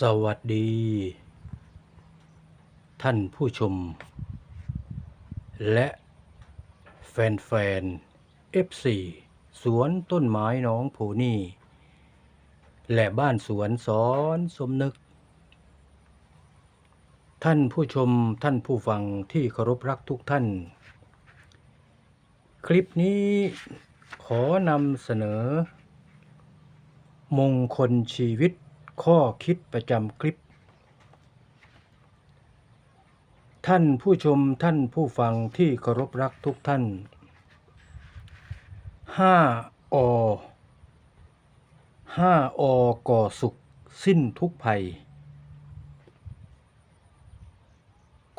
สวัสดี ท่านผู้ชม และแฟนๆ F4 สวนต้นไม้น้องโพนี่ และบ้านสวนสอนสมนึก ท่านผู้ชมท่านผู้ฟังที่เคารพรักทุกท่าน คลิปนี้ขอนำเสนอ มงคลชีวิต ข้อคิดประจำคลิป ท่านผู้ชมท่านผู้ฟังที่เคารพรักทุกท่าน 5อ5อก่อสุขสิ้นทุกภัย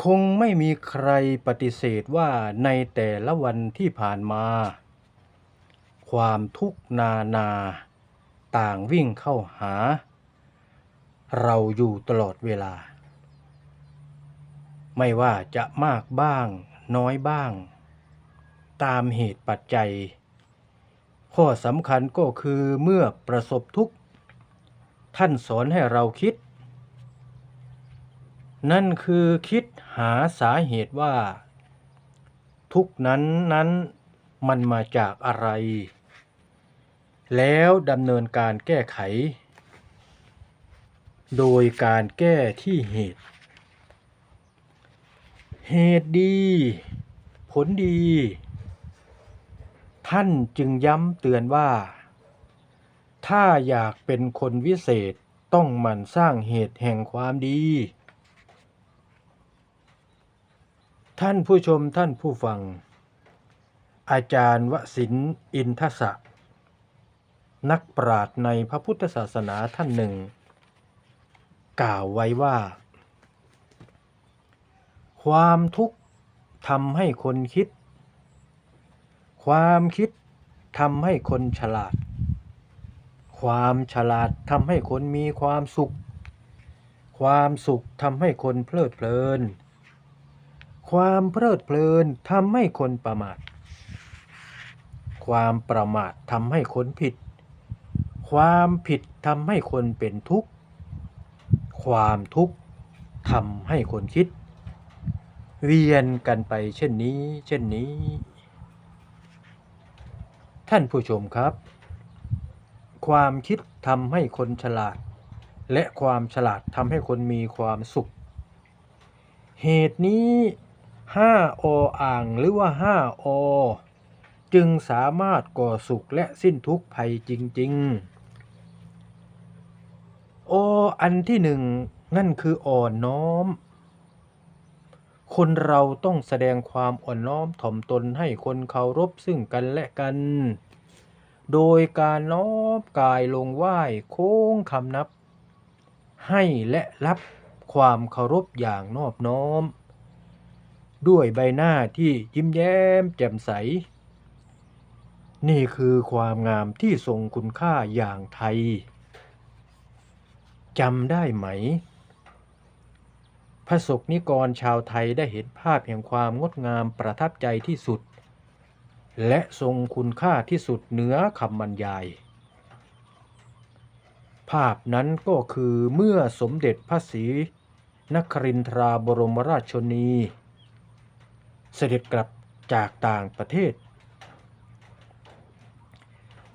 คงไม่มีใครปฏิเสธว่าในแต่ละวันที่ผ่านมา ความทุกนานา ต่างวิ่งเข้าหา เราอยู่ตลอดเวลา ไม่ว่าจะมากบ้างน้อยบ้าง ตามเหตุปัจจัย ข้อสำคัญก็คือเมื่อประสบทุกข์ ท่านสอนให้เราคิด นั่นคือคิดหาสาเหตุว่า ทุกนั้นนั้นมันมาจากอะไร แล้วดำเนินการแก้ไข โดยการแก้ที่เหตุ เหตุดี ผลดี ท่านจึงย้ำเตือนว่า ถ้าอยากเป็นคนวิเศษต้องหมั่นสร้างเหตุแห่งความดี ท่านผู้ชมท่านผู้ฟัง อาจารย์วสินอินทศะนักปราชญ์ในพระพุทธศาสนาท่านหนึ่ง กล่าวไว้ว่า ความทุกข์ทำให้คนคิด ความคิดทำให้คนฉลาด ความฉลาดทำให้คนมีความสุข ความสุขทำให้คนเพลิดเพลิน ความเพลิดเพลินทำให้คนประมาท ความประมาททำให้คนผิด ความผิดทำให้คนเป็นทุกข์ ความทุกข์ทำให้คนคิด เวียนกันไปเช่นนี้ เช่นนี้ ท่านผู้ชมครับ ความคิดทำให้คนฉลาด และความฉลาดทำให้คนมีความสุข เหตุนี้5ออ่างหรือว่า5อจึงสามารถก่อสุขและสิ้นทุกข์ภัยจริง ๆ อ อันที่หนึ่งนั่นคืออ่อนน้อม คนเราต้องแสดงความอ่อนน้อมถ่อมตนให้คนเคารพซึ่งกันและกัน โดยการน้อมกายลงไหว้โค้งคำนับ ให้และรับความเคารพอย่างนอบน้อม ด้วยใบหน้าที่ยิ้มแย้มแจ่มใส นี่คือความงามที่ทรงคุณค่าอย่างไทย จำได้ไหม พระสกนิกรชาวไทยได้เห็นภาพแห่งความงดงามประทับใจที่สุด และทรงคุณค่าที่สุดเหนือคำบรรยาย ภาพนั้นก็คือเมื่อสมเด็จพระศรีนครินทราบรมราชชนี เสด็จกลับจากต่างประเทศ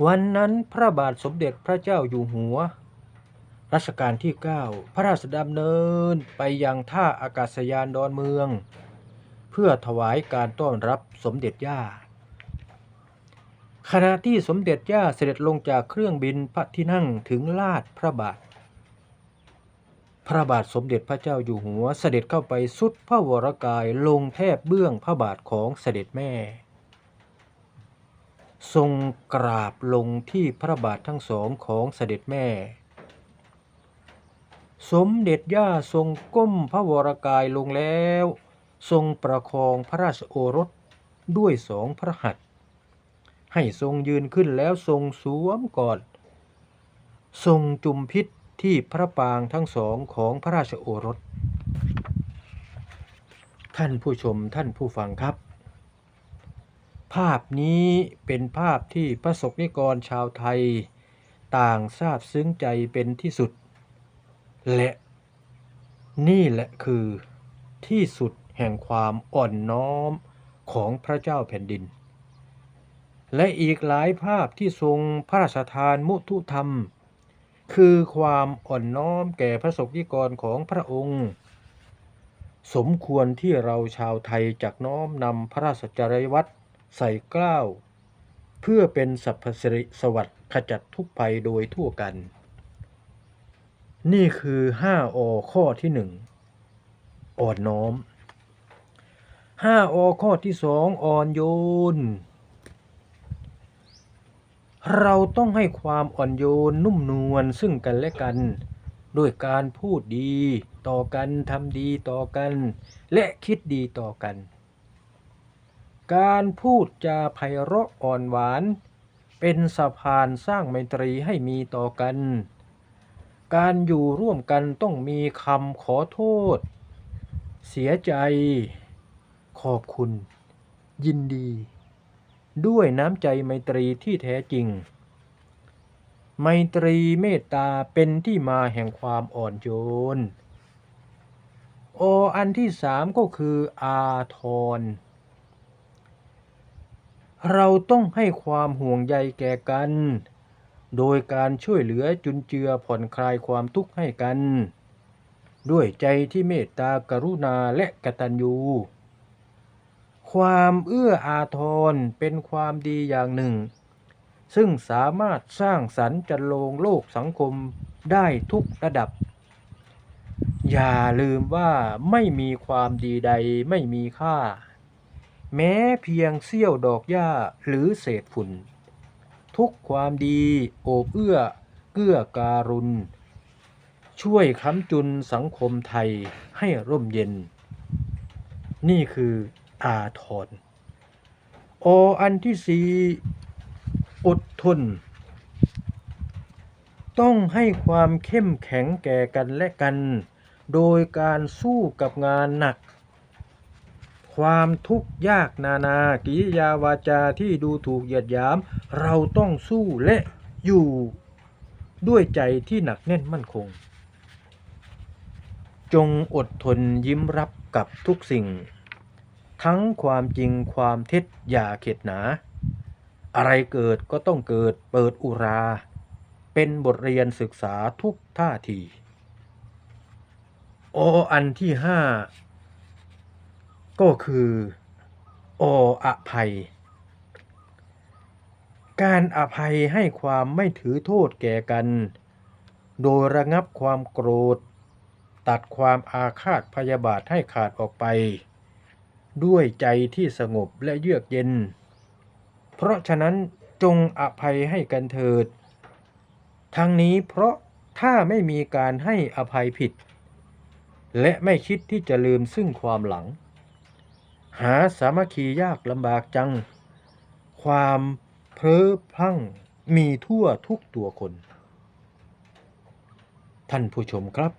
วันนั้นพระบาทสมเด็จพระเจ้าอยู่หัว รัชกาลที่ 9 พระราชดำเนินไปยังท่าอากาศยานดอนเมือง เพื่อถวายการต้อนรับสมเด็จย่า ขณะที่สมเด็จย่าเสด็จลงจากเครื่องบินพระที่นั่งถึงลาดพระบาท พระบาทสมเด็จพระเจ้าอยู่หัวเสด็จเข้าไปสุดพระวรกายลงแทบเบื้องพระบาทของเสด็จแม่ ทรงกราบลงที่พระบาททั้งสองของเสด็จแม่ สมเด็จย่าทรงก้มพระวรกายลงแล้ว ทรงประคองพระราชโอรสด้วยสองพระหัตถ์ให้ทรงยืนขึ้นแล้วทรงสวมกอดทรงจุมพิษที่พระปางทั้งสองของพระราชโอรส ท่านผู้ชมท่านผู้ฟังครับ ภาพนี้เป็นภาพที่พระสกนิกรชาวไทย ต่างทราบซึ้งใจเป็นที่สุด และนี่แหละคือที่สุดแห่งความอ่อนน้อมของพระเจ้าแผ่นดิน และอีกหลายภาพที่ทรงพระราชทานมุทุธรรม คือความอ่อนน้อมแก่พระสงฆ์นิกรของพระองค์ สมควรที่เราชาวไทยจักน้อมนำพระราชจริยวัตรใส่เกล้าเพื่อเป็นสัพพสิริสวัสดิ์ขจัดทุกภัยโดยทั่วกัน นี่คือห้าอข้อที่หนึ่งอ่อนน้อมห้าอข้อที่สองอ่อนโยน เราต้องให้ความอ่อนโยนนุ่มนวลซึ่งกันและกัน ด้วยการพูดดีต่อกันทำดีต่อกัน และคิดดีต่อกัน การพูดจาไพเราะอ่อนหวาน เป็นสะพานสร้างไมตรีให้มีต่อกัน การอยู่ร่วมกันต้องมีคำขอโทษ เสียใจ ขอบคุณ ยินดี ด้วยน้ำใจไมตรีที่แท้จริง ไมตรีเมตตาเป็นที่มาแห่งความอ่อนโยน โออันที่สามก็คืออาทร เราต้องให้ความห่วงใยแก่กัน โดยการช่วยเหลือจุนเจือผ่อนคลายความทุกข์ให้กัน ด้วยใจที่เมตตากรุณาและกตัญญู ความเอื้ออาทรเป็นความดีอย่างหนึ่ง ซึ่งสามารถสร้างสรรค์จันโลงโลกสังคมได้ทุกระดับ อย่าลืมว่าไม่มีความดีใดไม่มีค่า แม้เพียงเสี้ยวดอกหญ้าหรือเศษฝุ่น ทุกความดี โอบเอื้อ เกื้อการุณ ช่วยค้ำจุนสังคมไทยให้ร่มเย็น นี่คืออาทรออันที่สีอดทน ต้องให้ความเข้มแข็งแก่กันและกัน โดยการสู้กับงานหนัก ความทุกข์ยากนานากิริยาวาจาที่ดูถูกเหยียดหยาม เราต้องสู้และอยู่ด้วยใจที่หนักแน่นมั่นคง จงอดทนยิ้มรับกับทุกสิ่ง ทั้งความจริงความเท็จอย่าเข็ดหนา อะไรเกิดก็ต้องเกิดเปิดอุรา เป็นบทเรียนศึกษาทุกท่าที โออันที่ห้า ก็คือออภัย การอภัยให้ความไม่ถือโทษแก่กัน โดยระงับความโกรธ ตัดความอาฆาตพยาบาทให้ขาดออกไป ด้วยใจที่สงบและเยือกเย็น เพราะฉะนั้นจงอภัยให้กันเถิด ทั้งนี้เพราะถ้าไม่มีการให้อภัยผิด และไม่คิดที่จะลืมซึ่งความหลัง หาสามัคคียากลำบากจัง ความเพ้อพลั้งมีทั่วทุกตัวคน ท่านผู้ชมครับ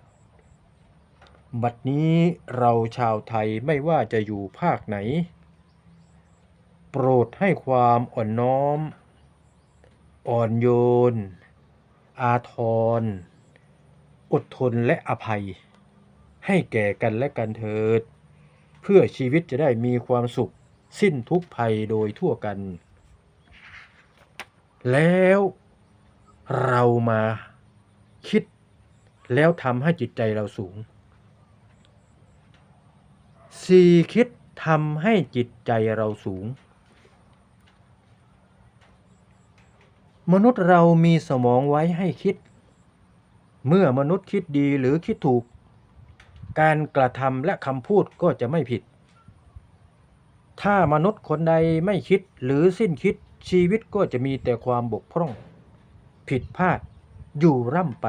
บัดนี้เราชาวไทยไม่ว่าจะอยู่ภาคไหน โปรดให้ความอ่อนน้อม อ่อนโยน อาทร อดทนและอภัย ให้แก่กันและกันเถิด เพื่อชีวิตจะได้มีความสุข สิ้นทุกภัยโดยทั่วกัน แล้วเรามาคิดแล้วทำให้จิตใจเราสูงสี่คิดทำให้จิตใจเราสูง มนุษย์เรามีสมองไว้ให้คิด เมื่อมนุษย์คิดดีหรือคิดถูก การกระทำและคำพูดก็จะไม่ผิด ถ้ามนุษย์คนใดไม่คิดหรือสิ้นคิดชีวิตก็จะมีแต่ความบกพร่อง ผิดพลาดอยู่ร่ำไป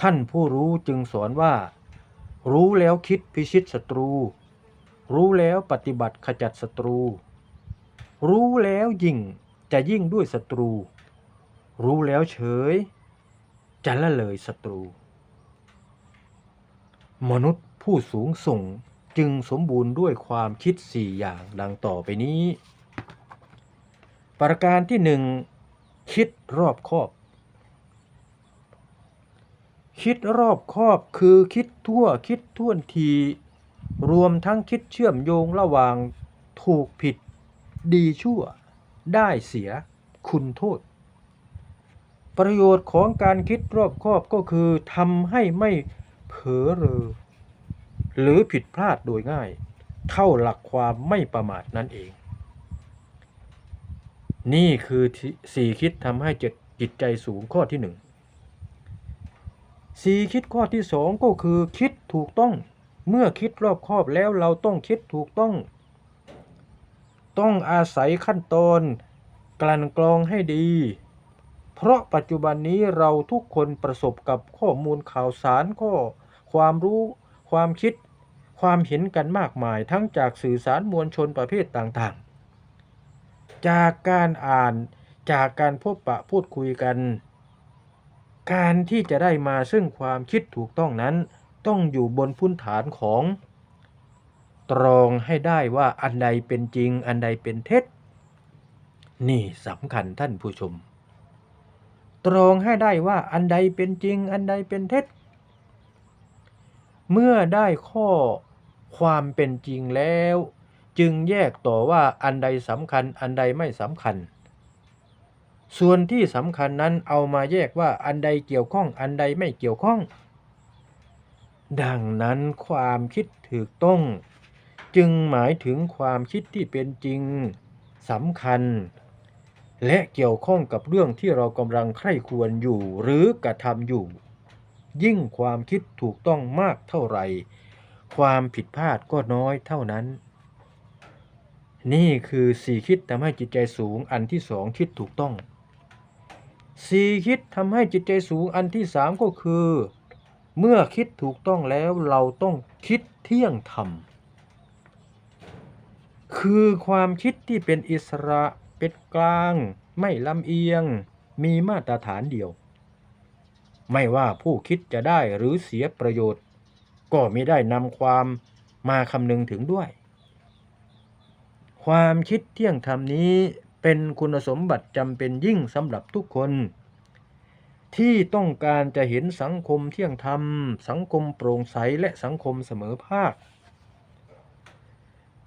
ท่านผู้รู้จึงสอนว่า รู้แล้วคิดพิชิตศัตรู รู้แล้วปฏิบัติขจัดศัตรู รู้แล้วยิ่งจะยิ่งด้วยศัตรู รู้แล้วเฉย จะละเลยศัตรู มนุษย์ผู้สูงส่งจึงสมบูรณ์ด้วยความคิดสี่อย่างดังต่อไปนี้ ประการที่หนึ่งคิดรอบคอบ คิดรอบคอบคือคิดทั่วคิดท่วนที รวมทั้งคิดเชื่อมโยงระหว่างถูกผิด ดีชั่ว ได้เสีย คุณโทษ ประโยชน์ของการคิดรอบคอบก็คือทำให้ไม่ อเรอหรือผิดพลาดโดยง่าย เท่าหลักความไม่ประมาทนั่นเอง นี่คือสี่คิดทำให้จิตจิตใจสูงข้อที่หนึ่งสี่คิดข้อที่สองก็คือคิดถูกต้อง เมื่อคิดรอบคอบแล้วเราต้องคิดถูกต้อง ต้องอาศัยขั้นตอนกลั่นกรองให้ดี เพราะปัจจุบันนี้เราทุกคนประสบกับข้อมูลข่าวสารข้อ ความรู้ ความคิด ความเห็นกันมากมาย ทั้งจากสื่อสารมวลชนประเภทต่างๆ จากการอ่านจากการพบปะพูดคุยกัน การที่จะได้มาซึ่งความคิดถูกต้องนั้น ต้องอยู่บนพื้นฐานของ ตรองให้ได้ว่าอันใดเป็นจริง อันใดเป็นเท็จ นี่สำคัญท่านผู้ชม ตรองให้ได้ว่าอันใดเป็นจริง อันใดเป็นเท็จ เมื่อได้ข้อความเป็นจริงแล้ว จึงแยกต่อว่าอันใดสำคัญอันใดไม่สำคัญ ส่วนที่สำคัญนั้นเอามาแยกว่าอันใดเกี่ยวข้องอันใดไม่เกี่ยวข้อง ดังนั้นความคิดถูกต้อง จึงหมายถึงความคิดที่เป็นจริงสำคัญ และเกี่ยวข้องกับเรื่องที่เรากำลังใคร่ควญอยู่หรือกระทำอยู่ ยิ่งความคิดถูกต้องมากเท่าไหร่ ความผิดพลาดก็น้อยเท่านั้น นี่คือสี่คิดทำให้จิตใจสูงอันที่สองคิดถูกต้องสี่คิดทำให้จิตใจสูงอันที่สามก็คือ เมื่อคิดถูกต้องแล้วเราต้องคิดเที่ยงธรรมคือความคิดที่เป็นอิสระเป็นกลาง ไม่ลำเอียง มีมาตรฐานเดียว ไม่ว่าผู้คิดจะได้หรือเสียประโยชน์ ก็ไม่ได้นำความมาคำนึงถึงด้วย ความคิดเที่ยงธรรมนี้เป็นคุณสมบัติจำเป็นยิ่งสำหรับทุกคน ที่ต้องการจะเห็นสังคมเที่ยงธรรม สังคมโปร่งใสและสังคมเสมอภาค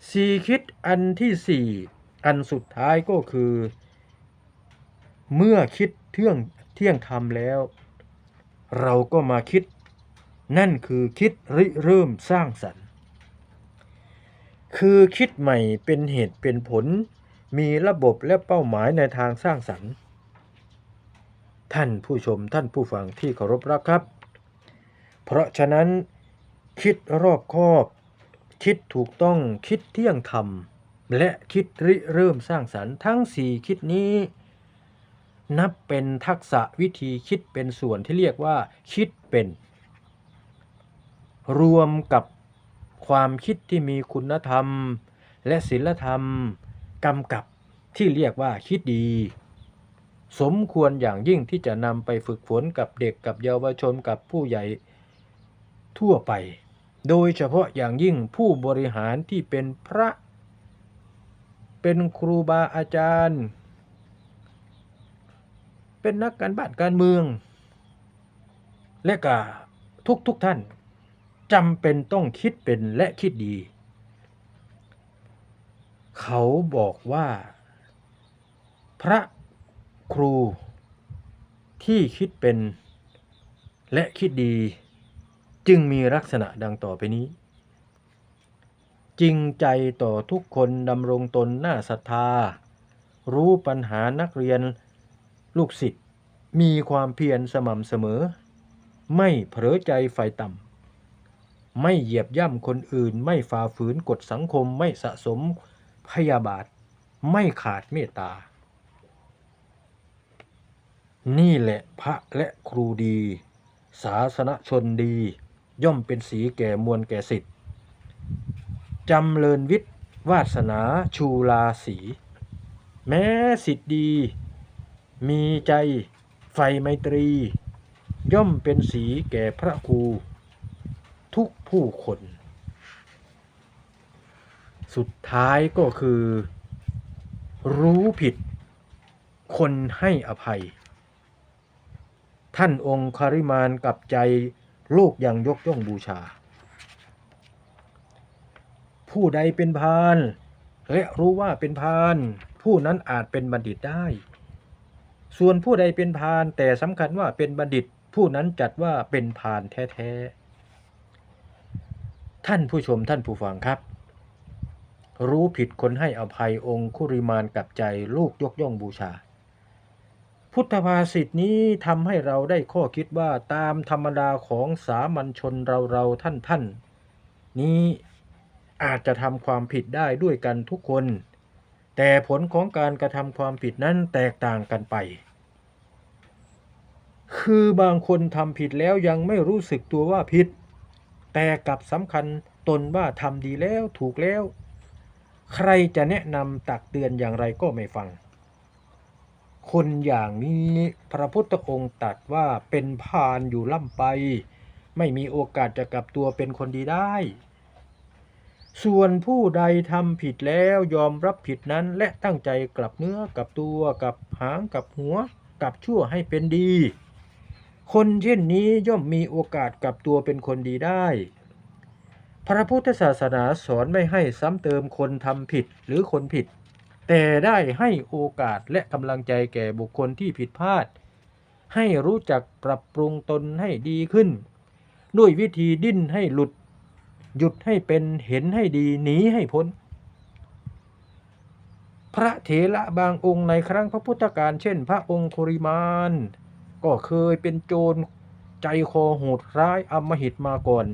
สี่คิดอันที่สี่อันสุดท้ายก็คือ เมื่อคิดเที่ยงเที่ยงธรรมแล้ว เราก็มาคิด นั่นคือคิดริเริ่มสร้างสรรค์ คือคิดใหม่เป็นเหตุเป็นผล มีระบบและเป้าหมายในทางสร้างสรรค์ ท่านผู้ชมท่านผู้ฟังที่เคารพรักครับ เพราะฉะนั้น คิดรอบคอบ คิดถูกต้องคิดเที่ยงธรรมและคิดริเริ่มสร้างสรรค์ทั้งสี่คิดนี้ นับเป็นทักษะวิธีคิดเป็นส่วนที่เรียกว่า คิดเป็น รวมกับความคิดที่มีคุณธรรม และศีลธรรมกำกับที่เรียกว่าคิดดี สมควรอย่างยิ่งที่จะนำไปฝึกฝนกับเด็กกับเยาวชนกับผู้ใหญ่ทั่วไป โดยเฉพาะอย่างยิ่งผู้บริหารที่เป็นพระ เป็นครูบาอาจารย์ เป็นนักการบ้านการเมือง และก็ทุกทุกท่านจำเป็นต้องคิดเป็นและคิดดี เขาบอกว่า พระครูที่คิดเป็นและคิดดีจึงมีลักษณะดังต่อไปนี้ จริงใจต่อทุกคนดำรงตนหน้าศรัทธา รู้ปัญหานักเรียน ลูกศิษย์มีความเพียรสม่ำเสมอ ไม่เผลอใจไฟต่ำไม่เหยียบย่ำคนอื่น ไม่ฝ่าฝืนกฎสังคมไม่สะสมพยาบาท ไม่ขาดเมตตา นี่แหละพระและครูดี ศาสนชนดี ย่อมเป็นสีแก่มวลแก่สิทธิ์จำเริญวิทย์วาสนาชูลาสี แม้สิทธิ์ดี มีใจไฟไมตรี ย่อมเป็นสีแก่พระครู ทุกผู้คน สุดท้ายก็คือ รู้ผิด คนให้อภัย ท่านองค์คาริมานกับใจลูกยังยกย่องบูชา ผู้ใดเป็นพาน และรู้ว่าเป็นพาน ผู้นั้นอาจเป็นบัณฑิตได้ ส่วนผู้ใดเป็นพานแต่สำคัญว่าเป็นบัณฑิตผู้นั้นจัดว่าเป็นพานแท้ๆ ท่านผู้ชมท่านผู้ฟังครับ รู้ผิดคนให้อภัยองค์คุริมานกับใจลูกยกย่องบูชา พุทธภาษิตนี้ทำให้เราได้ข้อคิดว่าตามธรรมดาของสามัญชนเราเราท่านท่านนี้อาจจะทำความผิดได้ด้วยกันทุกคน แต่ผลของการกระทำความผิดนั้นแตกต่างกันไป คือบางคนทำผิดแล้วยังไม่รู้สึกตัวว่าผิด แต่กลับสำคัญตนว่าทำดีแล้วถูกแล้ว ใครจะแนะนำตักเตือนอย่างไรก็ไม่ฟัง คนอย่างนี้พระพุทธองค์ตรัสว่าเป็นพานอยู่ล่ำไป ไม่มีโอกาสจะกลับตัวเป็นคนดีได้ ส่วนผู้ใดทำผิดแล้วยอมรับผิดนั้น และตั้งใจกลับเนื้อกลับตัวกลับหางกลับหัวกลับชั่วให้เป็นดี คนเช่นนี้ย่อมมีโอกาสกลับตัวเป็นคนดีได้ พระพุทธศาสนาสอนไม่ให้ซ้ำเติมคนทำผิดหรือคนผิด แต่ได้ให้โอกาสและกำลังใจแก่บุคคลที่ผิดพลาด ให้รู้จักปรับปรุงตนให้ดีขึ้น ด้วยวิธีดิ้นให้หลุด หยุดให้เป็นเห็นให้ดีหนีให้พ้น พระเถระบางองค์ในครั้งพระพุทธกาลเช่น พระองค์โคริมาน ก็เคยเป็นโจรใจคอโหดร้ายอำมหิตมาก่อน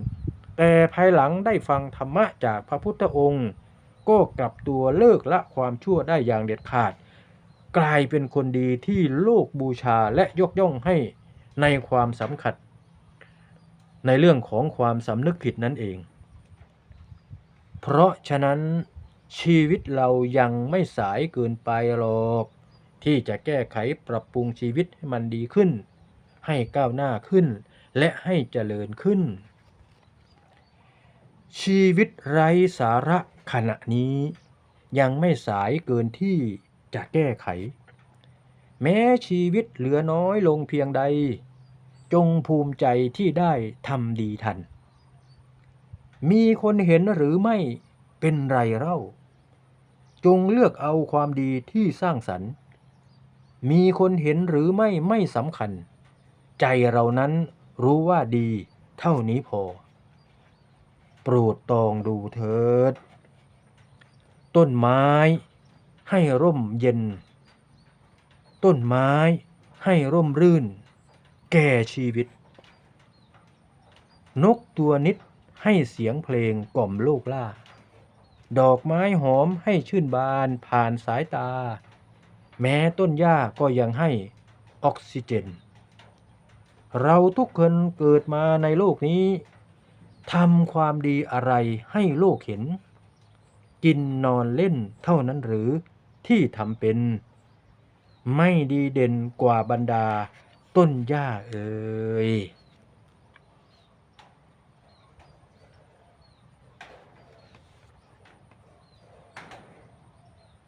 แต่ภายหลังได้ฟังธรรมะจากพระพุทธองค์ ก็กลับตัวเลิกละความชั่วได้อย่างเด็ดขาด กลายเป็นคนดีที่โลกบูชาและยกย่องให้ในความสำคัญในเรื่องของความสำนึกผิดนั่นเอง เพราะฉะนั้นชีวิตเรายังไม่สายเกินไปหรอก ที่จะแก้ไขปรับปรุงชีวิตให้มันดีขึ้น ให้ก้าวหน้าขึ้น และให้เจริญขึ้น ชีวิตไร้สาระขณะนี้ ยังไม่สายเกินที่จะแก้ไข แม้ชีวิตเหลือน้อยลงเพียงใด จงภูมิใจที่ได้ทำดีทัน มีคนเห็นหรือไม่เป็นไรเล่า จงเลือกเอาความดีที่สร้างสรรค์ มีคนเห็นหรือไม่ไม่สำคัญ ใจเรานั้นรู้ว่าดีเท่านี้พอ โปรดตองดูเถิด ต้นไม้ให้ร่มเย็น ต้นไม้ให้ร่มรื่น แก่ชีวิต นกตัวนิด ให้เสียงเพลงกล่อมโลกล่า ดอกไม้หอมให้ชื่นบานผ่านสายตา แม้ต้นหญ้าก็ยังให้ออกซิเจน เราทุกคนเกิดมาในโลกนี้ทำความดีอะไรให้โลกเห็น กินนอนเล่นเท่านั้นหรือที่ทำเป็น ไม่ดีเด่นกว่าบรรดาต้นหญ้าเอ่ย